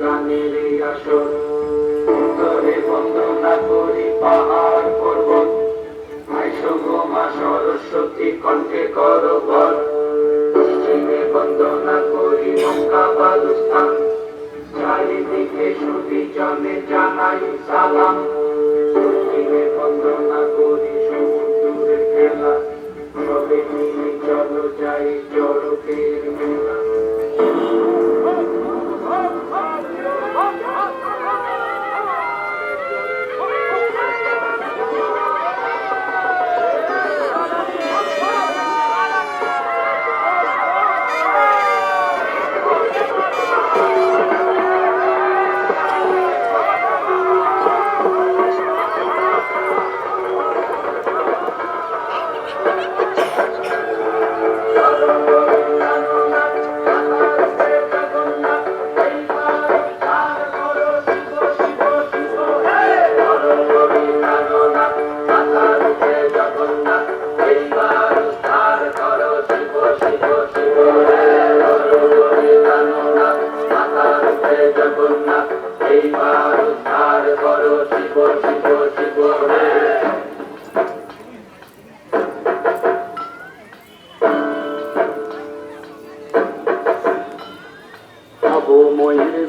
গানের এই আসর উত্তরে বন্দনা করি পাহাড় পর্বত আইসো গো মা সরস্বতী কণ্ঠে করো বল পশ্চিমে বন্দনা করি মক্কা বালুস্তান চারিদিকে সুদি জনে জানাই সালাম পশ্চিমে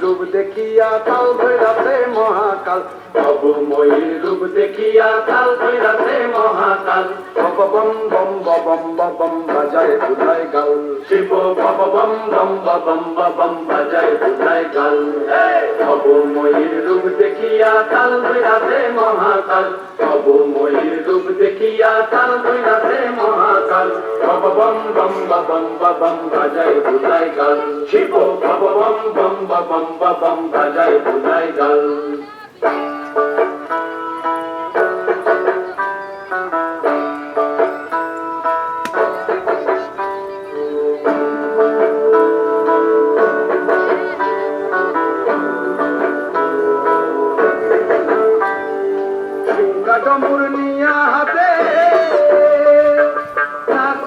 রূপ দেখিয়া কাল ভৈরাতে মহাকাল। প্রভু ময়ূর রূপ দেখিয়া কাল ভৈরাতে মহাকাল। বম বম বম বম বাজায় বম বম বম বম বাজায় বুঝায় ময়ূর কাল প্রভু ময়ূর রূপ দেখিয়া কাল ভৈরাতে মহাকাল। বুঝায় গাল। শিব বব বম বম বম বম বাজায় বুঝায় গাল।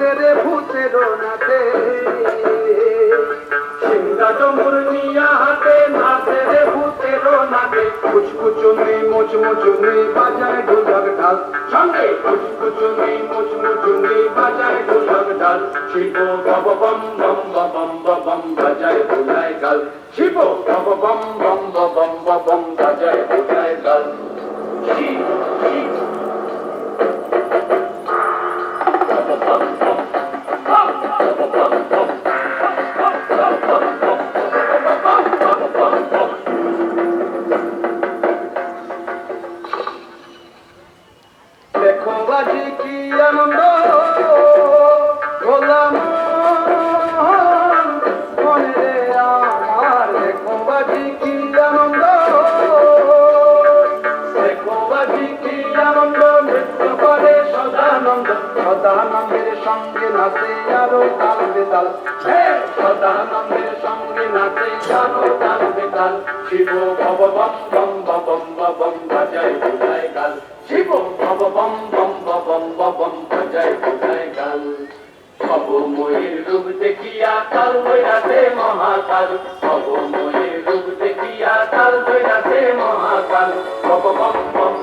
নাচে রে ভূতের নাচে সিংহা ডমুর নিয়া হাতে নাচে রে ভূতের নাচে কুচকুচুনি মুচমুচুনি, বাজায় ঢোলক ঢাল। সঙ্গে কুচকুচুনি মুচমুচুনি, বাজায় ঢোলক ঢাল। শিব বব বম বম বম বম বাজায় ঢোলায় গাল। শিব বব বম বম বম বম বাজায় ঢোলায় গাল। শিব শিব বাজি কি আনন্দ? গোলাম মনে আমার দেখো বাজি কি আনন্দ। দেখো বাজি কি আনন্দ নৃত্য করে সদানন্দ। সদানন্দের সঙ্গে নাচে আরও তাল বেতাল। সদানন্দের সঙ্গে নাচে জানো তাল বেতাল। শিব ভব ময়ের রূপ দেখিয়া কাল বৈরাতে মহাকাল। সব ময়ের রূপ দেখিয়া কাল বৈরাতে মহাকাল। Bob bomb